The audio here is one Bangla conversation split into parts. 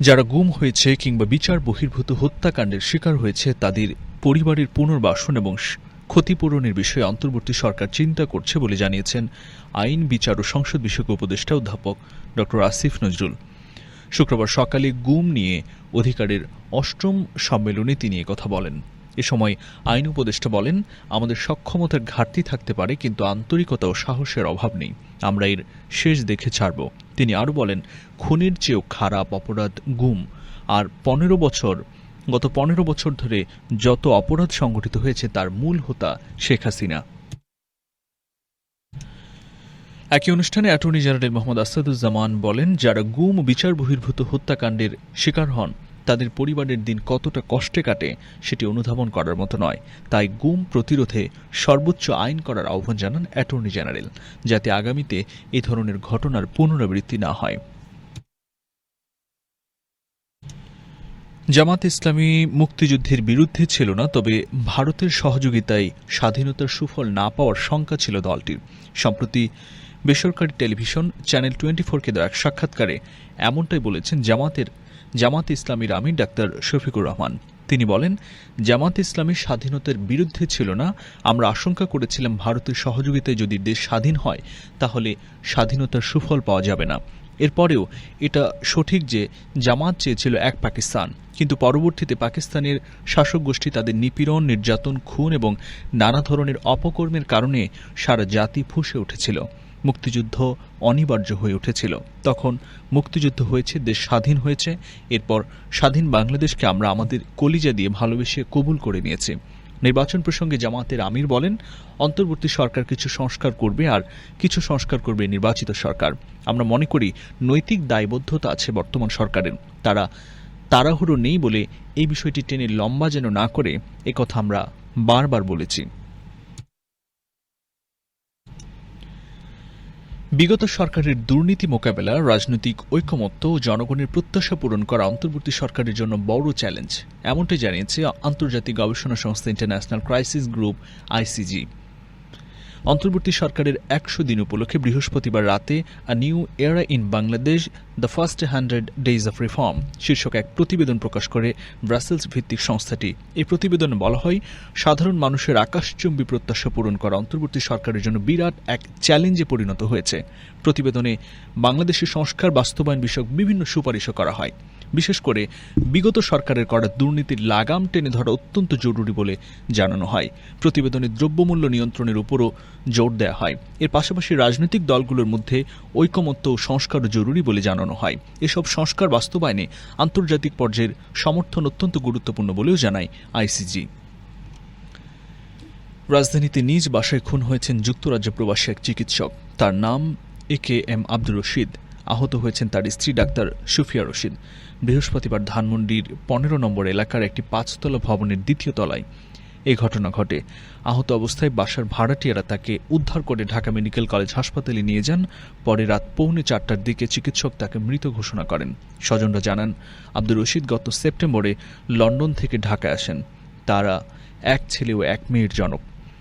যারা গুম হয়েছে কিংবা বিচার বহির্ভূত হত্যাকাণ্ডের শিকার হয়েছে, তাদের পরিবারের পুনর্বাসন এবং ক্ষতিপূরণের বিষয়ে অন্তর্বর্তী সরকার চিন্তা করছে বলে জানিয়েছেন আইন, বিচার ও সংসদ বিষয়ক উপদেষ্টা অধ্যাপক ড. আসিফ নজরুল। শুক্রবার সকালে গুম নিয়ে অধিকারের অষ্টম সম্মেলনে তিনি কথা বলেন। এ সময় আইন উপদেষ্টা বলেন, আমাদের সক্ষমতার ঘাটতি থাকতে পারে, কিন্তু আন্তরিকতা ও সাহসের অভাব নেই। আমরা এর শেষ দেখে ছাড়ব। তিনি আরও বলেন, খুনের চেয়েও খারাপ অপরাধ গুম। আর পনেরো বছর, গত পনেরো বছর ধরে যত অপরাধ সংঘটিত হয়েছে, তার মূল হোতা শেখ হাসিনা। একই অনুষ্ঠানে অ্যাটর্নি জেনারেল মোহাম্মদ আসাদুজ্জামান বলেন, যারা গুম, বিচার বহির্ভূত হত্যাকাণ্ডের শিকার হন তাদের পরিবারের দিন কতটা কষ্টে কাটে সেটি অনুধাবন করার মতো নয়। তাই গুম প্রতিরোধে সর্বোচ্চ আইন করার আহ্বান জানান অ্যাটর্নি জেনারেল, যাতে আগামীতে এ ধরনের ঘটনার পুনরাবৃত্তি না হয়। জামাত ইসলামী মুক্তিযুদ্ধের বিরুদ্ধে ছিল না, তবে ভারতের সহযোগিতায় স্বাধীনতার সুফল না পাওয়ার শঙ্কা ছিল দলটির। সম্প্রতি বেসরকারি টেলিভিশন চ্যানেল টোয়েন্টি ফোরকে দেওয়া এক সাক্ষাৎকারে এমনটাই বলেছেন জামাতের জামাত ইসলামীর আমির ডাক্তার শফিকুর রহমান। তিনি বলেন, জামাত ইসলামী স্বাধীনতার বিরুদ্ধে ছিল না, আমরা আশঙ্কা করেছিলাম ভারতের সহযোগিতায় যদি দেশ স্বাধীন হয়, তাহলে স্বাধীনতার সুফল পাওয়া যাবে না। এরপরেও এটা সঠিক যে জামাত চেয়েছিল এক পাকিস্তান, কিন্তু পরবর্তীতে পাকিস্তানের শাসক গোষ্ঠী তাদের নিপীড়ন, নির্যাতন, খুন এবং নানা ধরনের অপকর্মের কারণে সারা জাতি ফুঁসে উঠেছিল। মুক্তিযুদ্ধ অনিবার্য হয়ে উঠেছিল। তখন মুক্তিযুদ্ধ হয়েছে, দেশ স্বাধীন হয়েছে, এরপর স্বাধীন বাংলাদেশকে আমরা আমাদের কলিজা দিয়ে ভালোবেসে কবুল করে নিয়েছি। নির্বাচন প্রসঙ্গে জামাতের আমির বলেন, অন্তর্বর্তী সরকার কিছু সংস্কার করবে আর কিছু সংস্কার করবে নির্বাচিত সরকার। আমরা মনে করি নৈতিক দায়বদ্ধতা আছে বর্তমান সরকারের। তারা তাড়াহুড়ো নেই বলে এই বিষয়টি টেনে লম্বা যেন না করে একথা আমরা বারবার বলেছি। বিগত সরকারের দুর্নীতি মোকাবেলা, রাজনৈতিক ঐকমত্য ও জনগণের প্রত্যাশা পূরণ করা অন্তর্বর্তী সরকারের জন্য বড় চ্যালেঞ্জ, এমনটাই জানিয়েছে আন্তর্জাতিক গবেষণা সংস্থা ইন্টারন্যাশনাল ক্রাইসিস গ্রুপ, আইসিজি। অন্তর্বর্তী সরকারের একশো দিন উপলক্ষে বৃহস্পতিবার রাতে a new era in Bangladesh the first hundred days of reform শীর্ষক এক প্রতিবেদন প্রকাশ করে ব্রাসেলস ভিত্তিক সংস্থাটি। এই প্রতিবেদনে বলা হয়, সাধারণ মানুষের আকাশচুম্বী প্রত্যাশা পূরণ করা অন্তর্বর্তী সরকারের জন্য বিরাট এক চ্যালেঞ্জে পরিণত হয়েছে। প্রতিবেদনে বাংলাদেশের সংস্কার বাস্তবায়ন বিষয়ক বিভিন্ন সুপারিশও করা হয়। বিশেষ করে, বিগত সরকারের করা দুর্নীতির লাগাম টেনে ধরা অত্যন্ত জরুরি বলে জানানো হয়। প্রতিবেদনে দ্রব্যমূল্য নিয়ন্ত্রণের উপরও জোর দেওয়া হয়। এর পাশাপাশি রাজনৈতিক দলগুলোর মধ্যে ঐকমত্য ও সংস্কারও জরুরি বলে জানানো হয়। এসব সংস্কার বাস্তবায়নে আন্তর্জাতিক পর্যায়ের সমর্থন অত্যন্ত গুরুত্বপূর্ণ বলেও জানায় আইসিজি। রাজধানীতে নিজ বাসায় খুন হয়েছেন যুক্তরাজ্য প্রবাসী এক চিকিৎসক। তার নাম A K M Abdur Rashid. আহত হয়েছেন তার স্ত্রী ডাক্তার সুফিয়া রশিদ। বৃহস্পতিবার ধানমন্ডির পনেরো নম্বর এলাকার একটি পাঁচতলা ভবনের দ্বিতীয় তলায় এই ঘটনা ঘটে। আহত অবস্থায় বাসার ভাড়াটিয়ারা তাকে উদ্ধার করে ঢাকা মেডিকেল কলেজ হাসপাতালে নিয়ে যান। পরে রাত পৌনে চারটার দিকে চিকিৎসক তাকে মৃত ঘোষণা করেন। স্বজনরা জানান, আব্দুর রশিদ গত সেপ্টেম্বরে লন্ডন থেকে ঢাকায় আসেন। তারা এক ছেলে ও এক মেয়ের জনক।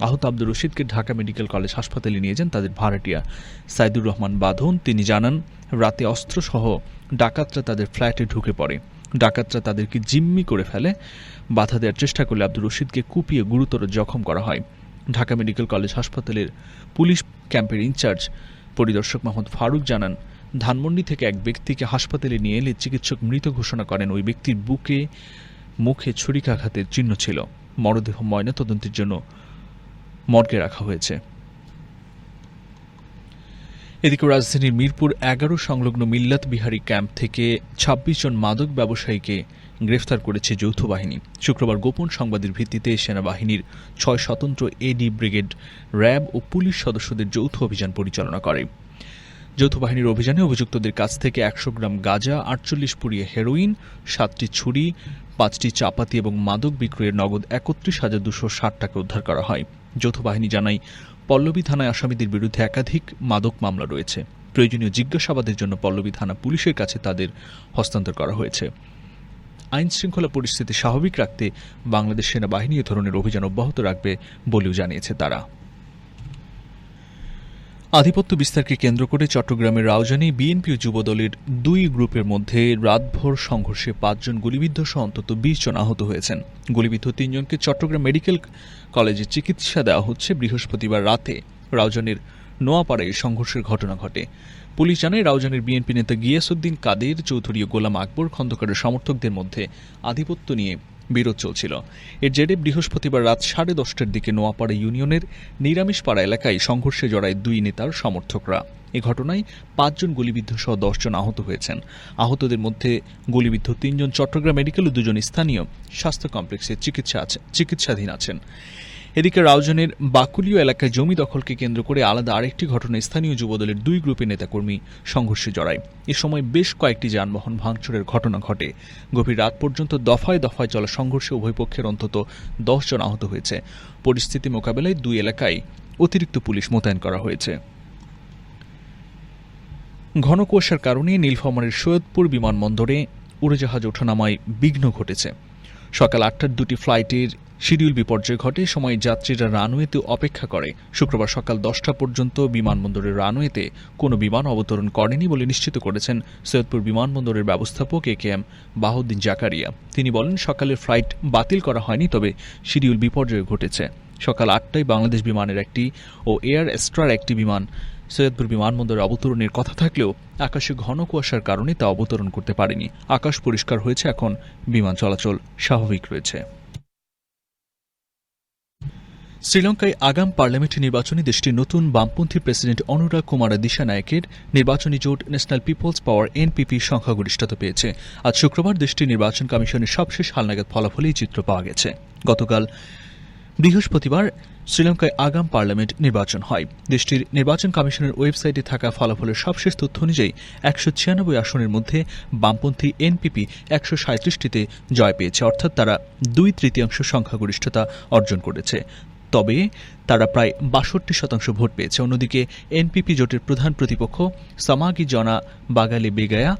আহত আব্দুর রশিদকে ঢাকা মেডিকেল কলেজ হাসপাতালে নিয়ে যান তাদের ভাড়াটিয়া। সাইদুর রহমান বাঁধন তিনি জানান, রাতে অস্ত্রসহ ডাকাতরা তাদের ফ্ল্যাটে ঢুকে পড়ে। ডাকাতরা তাদেরকে জিম্মি করে ফেলে। বাধা দেওয়ার চেষ্টা করলে আব্দুর রশিদকে কুপিয়ে গুরুতর জখম করা হয়। ঢাকা মেডিকেল কলেজ হাসপাতালের পুলিশ ক্যাম্পের ইনচার্জ পরিদর্শক মোহাম্মদ ফারুক জানান, ধানমন্ডি থেকে এক ব্যক্তিকে হাসপাতালে নিয়ে এলে চিকিৎসক মৃত ঘোষণা করেন, ওই ব্যক্তির বুকে মুখে ছুরিকাঘাতের চিহ্ন ছিল। মরদেহ ময়নাতদন্তের জন্য মর্গে রাখা হয়েছে। এদিকে রাজধানীর মিরপুর এগারো সংলগ্ন মিল্লাত বিহারী ক্যাম্প থেকে ২৬ জন মাদক ব্যবসায়ীকে গ্রেফতার করেছে যৌথ বাহিনী। শুক্রবার গোপন সংবাদের ভিত্তিতে সেনাবাহিনীর ছয় স্বতন্ত্র এডি ব্রিগেড, র্যাব ও পুলিশ সদস্যদের যৌথ অভিযান পরিচালনা করে। যৌথ বাহিনীর অভিযানে অভিযুক্তদের কাছ থেকে একশো গ্রাম গাঁজা, আটচল্লিশ পুড়িয়ে হেরোইন, সাতটি ছুরি, পাঁচটি চাপাতি এবং মাদক বিক্রয়ের নগদ একত্রিশ হাজার দুশো ষাট টাকা উদ্ধার করা হয়। যৌথ বাহিনী জানায় পল্লবী থানায় আসামিদের বিরুদ্ধে একাধিক মাদক মামলা রয়েছে। প্রয়োজনীয় জিজ্ঞাসাবাদের জন্য পল্লবী থানা পুলিশের কাছে তাদের হস্তান্তর করা হয়েছে। আইন শৃঙ্খলা পরিস্থিতি স্বাভাবিক রাখতে বাংলাদেশ সেনাবাহিনী এ ধরনের অভিযান অব্যাহত রাখবে বলেও জানিয়েছে তারা। আধিপত্য বিস্তারকে কেন্দ্র করে চট্টগ্রামের রাউজানে বিএনপি ও যুবদলের দুই গ্রুপের মধ্যে রাতভর সংঘর্ষে পাঁচজন গুলিবিদ্ধ সহ অন্তত বিশ জন আহত হয়েছেন। গুলিবিদ্ধ তিনজনকে চট্টগ্রাম মেডিকেল কলেজে চিকিৎসা দেওয়া হচ্ছে বৃহস্পতিবার রাতে। রাউজানের নোয়াপাড়ায় সংঘর্ষের ঘটনা ঘটে। পুলিশ জানায়, রাউজানের বিএনপি নেতা গিয়াসুদ্দিন কাদের, চৌধুরী ও গোলাম আকবর খন্দকারের সমর্থকদের মধ্যে আধিপত্য নিয়ে বিরোধ চলছিল। এর জেরে বৃহস্পতিবার রাত সাড়ে দশটার দিকে নোয়াপাড়া ইউনিয়নের নিরামিষপাড়া এলাকায় সংঘর্ষে জড়ায় দুই নেতার সমর্থকরা। এ ঘটনায় পাঁচজন গুলিবিদ্ধ সহ দশজন আহত হয়েছেন। আহতদের মধ্যে গুলিবিদ্ধ তিনজন চট্টগ্রাম মেডিকেল ও দুজন স্থানীয় স্বাস্থ্য কমপ্লেক্সে চিকিৎসা আছে চিকিৎসাধীন আছেন। এদিকে রাউজানের বাকুলীয় এলাকায় জমি দখলকে কেন্দ্র করে আলাদা আরেকটি ঘটনায় স্থানীয় যুবদলের দুই গ্রুপের নেতাকর্মী সংঘর্ষে জড়ায়। এ সময় বেশ কয়েকটি যানবাহন ভাঙচুরের ঘটনা ঘটে। গভীর রাত পর্যন্ত দফায় দফায় চলা সংঘর্ষে উভয় পক্ষের অন্তত জন আহত হয়েছে। পরিস্থিতি মোকাবেলায় দুই এলাকায় অতিরিক্ত পুলিশ মোতায়েন করা হয়েছে। ঘন কুয়াশার কারণে নীলফামারীর সৈয়দপুর বিমানবন্দরে উড়োজাহাজ ওঠানামায় বিঘ্ন ঘটেছে। সকাল আটটার দুটি ফ্লাইটের শিডিউল বিপর্যয় ঘটে, সময় যাত্রীরা রানওয়েতে অপেক্ষা করে। শুক্রবার সকাল দশটা পর্যন্ত বিমানবন্দরের রানওয়েতে কোনো বিমান অবতরণ করেনি বলে নিশ্চিত করেছেন সৈয়দপুর বিমানবন্দরের ব্যবস্থাপক A K M Bahauddin Zakaria. তিনি বলেন সকালের ফ্লাইট বাতিল করা হয়নি, তবে শিডিউল বিপর্যয় ঘটেছে। সকাল আটটায় বাংলাদেশ বিমানের একটি ও এয়ার এস্ট্রার একটি বিমান সৈয়দপুর বিমানবন্দরে অবতরণের কথা থাকলেও আকাশে ঘন কুয়াশার কারণে তা অবতরণ করতে পারেনি। আকাশ পরিষ্কার হয়েছে, এখন বিমান চলাচল স্বাভাবিক রয়েছে। শ্রীলঙ্কায় আগাম পার্লামেন্ট নির্বাচনে দেশটির নতুন বামপন্থী প্রেসিডেন্ট অনুরাগ কুমার দিশানায়কের নির্বাচনী জোট ন্যাশনাল পিপলস পাওয়ার এনপিপি সংখ্যাগরিষ্ঠতা পেয়েছে। আজ শুক্রবার দেশটির নির্বাচন কমিশনের সবশেষ হালনাগাদ ফলাফলে এই চিত্র পাওয়া গেছে। গতকাল বৃহস্পতিবার শ্রীলঙ্কায় আগাম পার্লামেন্ট নির্বাচন হয়। দেশটির নির্বাচন কমিশনের ওয়েবসাইটে থাকা ফলাফলের সবশেষ তথ্য অনুযায়ী একশো ছিয়ানব্বই আসনের মধ্যে বামপন্থী এনপিপি একশো সাঁত্রিশটিতে জয় পেয়েছে, অর্থাৎ তারা দুই তৃতীয়াংশ সংখ্যাগরিষ্ঠতা অর্জন করেছে। তবে তারা প্রায় বাষট্টি শতাংশ ভোট পেয়েছে। অন্যদিকে এনপিপি জোটের প্রধান প্রতিপক্ষ সামাগি জনা বাগালে বেগায়া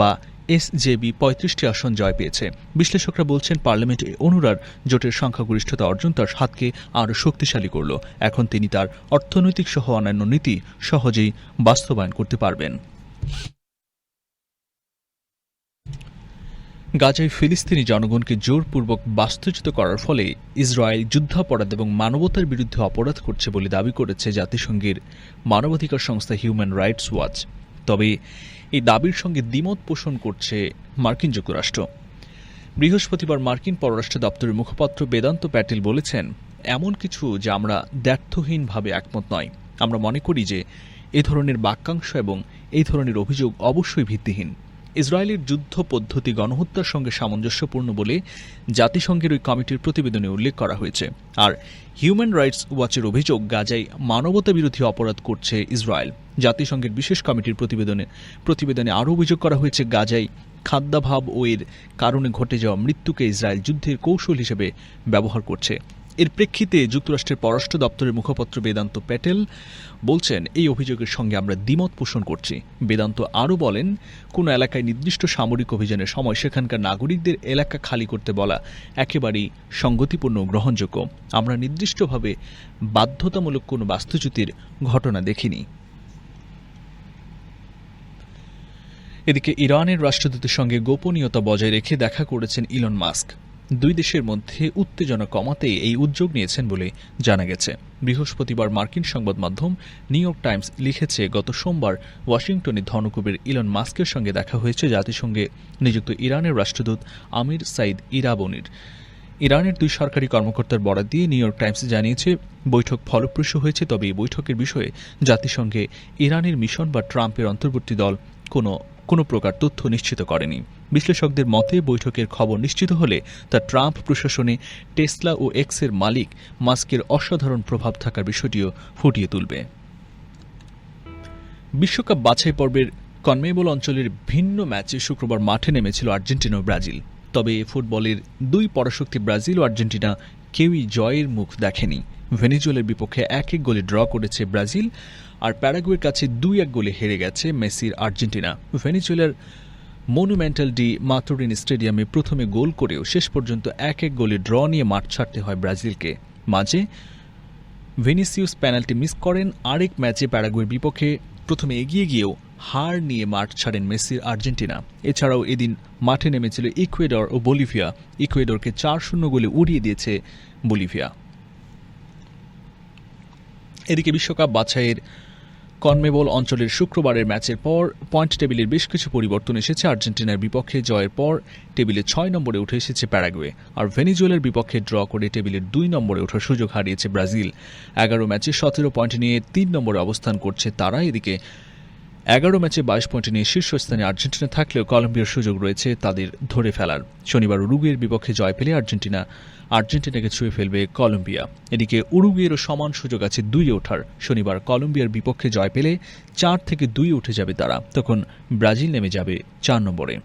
বা এসজেবি পঁয়ত্রিশটি আসন জয় পেয়েছে। বিশ্লেষকরা বলছেন, পার্লামেন্টে অনুরার জোটের সংখ্যাগরিষ্ঠতা অর্জন তার হাতকে আরও শক্তিশালী করল। এখন তিনি তার অর্থনৈতিক সহ অন্যান্য নীতি সহজেই বাস্তবায়ন করতে পারবেন। গাজায় ফিলিস্তিনি জনগণকে জোরপূর্বক বাস্তুচ্যুত করার ফলে ইসরায়েল যুদ্ধাপরাধ এবং মানবতার বিরুদ্ধে অপরাধ করছে বলে দাবি করেছে জাতিসংঘের মানবাধিকার সংস্থা হিউম্যান রাইটস ওয়াচ। তবে এই দাবির সঙ্গে দ্বিমত পোষণ করছে মার্কিন যুক্তরাষ্ট্র। বৃহস্পতিবার মার্কিন পররাষ্ট্র দপ্তরের মুখপাত্র বেদান্ত প্যাটেল বলেছেন, এমন কিছু যা আমরা দ্ব্যর্থহীনভাবে একমত নয়। আমরা মনে করি যে এ ধরনের বাক্যাংশ এবং এই ধরনের অভিযোগ অবশ্যই ভিত্তিহীন। ইসরায়েলের যুদ্ধ পদ্ধতি গণহত্যার সঙ্গে সামঞ্জস্যপূর্ণ বলে জাতিসংঘের ওই কমিটির প্রতিবেদনে উল্লেখ করা হয়েছে। আর হিউম্যান রাইটস ওয়াচের অভিযোগ, গাজায় মানবতা বিরোধী অপরাধ করছে ইসরায়েল। জাতিসংঘের বিশেষ কমিটির প্রতিবেদনে প্রতিবেদনে আরও অভিযোগ করা হয়েছে, গাজায় খাদ্যাভাব ও এর কারণে ঘটে যাওয়া মৃত্যুকে ইসরায়েল যুদ্ধের কৌশল হিসেবে ব্যবহার করছে। এর প্রেক্ষিতে যুক্তরাষ্ট্রের পররাষ্ট্র দপ্তরের মুখপাত্র বেদান্ত প্যাটেল বলছেন, এই অভিযোগের সঙ্গে আমরা দ্বিমত পোষণ করছি। বেদান্ত আরও বলেন, কোন এলাকায় নির্দিষ্ট সামরিক অভিযানের সময় সেখানকার নাগরিকদের এলাকা খালি করতে বলা একেবারেই সঙ্গতিপূর্ণ ও গ্রহণযোগ্য। আমরা নির্দিষ্টভাবে বাধ্যতামূলক কোনো বাস্তুচ্যুতির ঘটনা দেখিনি। এদিকে ইরানের রাষ্ট্রদূতের সঙ্গে গোপনীয়তা বজায় রেখে দেখা করেছেন ইলন মাস্ক। দুই দেশের মধ্যে উত্তেজনা কমাতে এই উদ্যোগ নিয়েছেন বলে জানা গেছে। বৃহস্পতিবার মার্কিন সংবাদ মাধ্যম নিউ ইয়র্ক টাইমস লিখেছে, গত সোমবার ওয়াশিংটনে ধনকুবের ইলন মাস্কের সঙ্গে দেখা হয়েছে জাতিসংঘে নিযুক্ত ইরানের রাষ্ট্রদূত আমির সাইদ ইরাবনির। ইরানের দুই সরকারি কর্মকর্তার বরাদ দিয়ে নিউ ইয়র্ক টাইমস জানিয়েছে, বৈঠক ফলপ্রসূ হয়েছে, তবে এই বৈঠকের বিষয়ে জাতিসংঘে ইরানের মিশন বা ট্রাম্পের অন্তর্বর্তী দল কোনো কোনো প্রকার তথ্য নিশ্চিত করেনি। বিশ্লেষকদের মতে, বৈঠকের খবর নিশ্চিত হলে তা ট্রাম্প প্রশাসনে, টেসলা ও এক্সের মালিক মাস্কের অসাধারণ প্রভাব থাকার বিষয়টিও ফুটিয়ে তুলবে। বিশ্বকাপ বাছাই পর্বের কনমেবল অঞ্চলের ভিন্ন ম্যাচে শুক্রবার মাঠে নেমেছিল আর্জেন্টিনা ও ব্রাজিল। তবে ফুটবলের দুই পরাশক্তি ব্রাজিল ও আর্জেন্টিনা কেউই জয়ের মুখ দেখেনি। ভেনিজুয়েলের বিপক্ষে এক এক গোলে ড্র করেছে ব্রাজিল, আর প্যারাগুয়ের কাছে দুই এক গোলে হেরে গেছে মেসির আর্জেন্টিনা। ভেনিজুয়েলার মনুমেন্টাল ডি মাতুরিন স্টেডিয়ামে প্রথমে গোল করেও শেষ পর্যন্ত এক এক গোলে ড্র নিয়ে মাঠ ছাড়তে হয় ব্রাজিলকে। মাঝে ভেনিসিউস পেনাল্টি মিস করেন, আরেক ম্যাচে প্যারাগুয়ের বিপক্ষে প্রথমে এগিয়ে গিয়েও হার নিয়ে মাঠ ছাড়েন মেসির আর্জেন্টিনা। এছাড়াও এদিন মাঠে নেমেছিল ইকুয়েডর ও বলিভিয়া। ইকুয়েডরকে চার শূন্য গোলে উড়িয়ে দিয়েছে বলিভিয়া। এদিকে বিশ্বকাপ বাছাইয়ের কনমেবল অঞ্চলের শুক্রবারের ম্যাচের পর পয়েন্ট টেবিলের বেশ কিছু পরিবর্তন এসেছে। আর্জেন্টিনার বিপক্ষে জয়ের পর টেবিলে ছয় নম্বরে উঠে এসেছে প্যারাগুয়ে আর ভেনিজুয়েলার বিপক্ষে ড্র করে টেবিলের দুই নম্বরে ওঠার সুযোগ হারিয়েছে ব্রাজিল। এগারো ম্যাচে সতেরো পয়েন্ট নিয়ে তিন নম্বরে অবস্থান করছে তারা। এদিকে এগারো ম্যাচে বাইশ পয়েন্ট নিয়ে শীর্ষস্থানে আর্জেন্টিনা থাকলেও কলম্বিয়ার সুযোগ রয়েছে তাদের ধরে ফেলার। শনিবার উরুগুয়ের বিপক্ষে জয় পেলে আর্জেন্টিনা। আর্জেন্টিনাকে ছুঁয়ে ফেলবে কলম্বিয়া। এদিকে উরুগুয়েরও সমান সুযোগ আছে দুই ওঠার। শনিবার কলম্বিয়ার বিপক্ষে জয় পেলে চার থেকে দুই উঠে যাবে তারা। তখন ব্রাজিল নেমে যাবে চার নম্বরে।